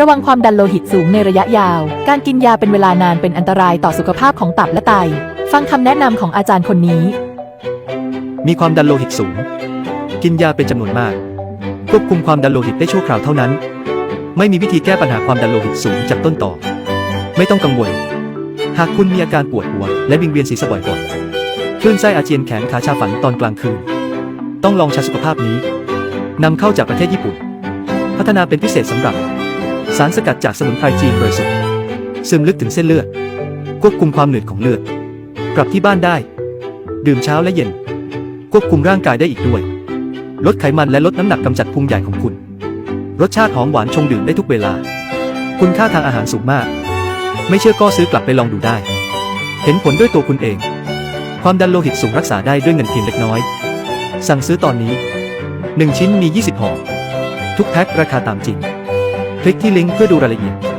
ระวังความดันโลหิตสูงในระยะยาว การกินยาเป็นเวลานานเป็นอันตรายต่อสุขภาพของตับและไต ฟังคำแนะนำของอาจารย์คนนี้ มีความดันโลหิตสูง กินยาเป็นจำนวนมาก ควบคุมความดันโลหิตได้ชั่วคราวเท่านั้น ไม่มีวิธีแก้ปัญหาความดันโลหิตสูงจากต้นต่อ ไม่ต้องกังวล หากคุณมีอาการปวดหัว และวิงเวียนศีรษะบ่อยๆคลื่นไส้อาเจียนแขนขาชาฝันตอนกลางคืน ต้องลองชาสุขภาพนี้นำเข้าจากประเทศญี่ปุ่น พัฒนาเป็นพิเศษสำหรับ สารสกัดจากสมุนไพรจีนบริสุทธิ์ซึมลึกถึงเส้นเลือด ควบคุมความหนืดของเลือดปรับที่บ้านได้ ดื่มเช้าและเย็น ควบคุมร่างกายได้อีกด้วย ลดไขมันและลดน้ำหนักกำจัดพุงใหญ่ของคุณ รสชาติหอมหวานชงดื่มได้ทุกเวลา คุณค่าทางอาหารสูงมาก ไม่เชื่อก็ซื้อกลับไปลองดูได้ เห็นผลด้วยตัวคุณเอง ความดันโลหิตสูงรักษาได้ด้วยเงินเพียงเล็กน้อย สั่งซื้อตอนนี้ 1 ชิ้นมี 20ห่อทุกแพ็คราคาตามจริง คลิกที่ลิงก์เพื่อดูรายละเอียด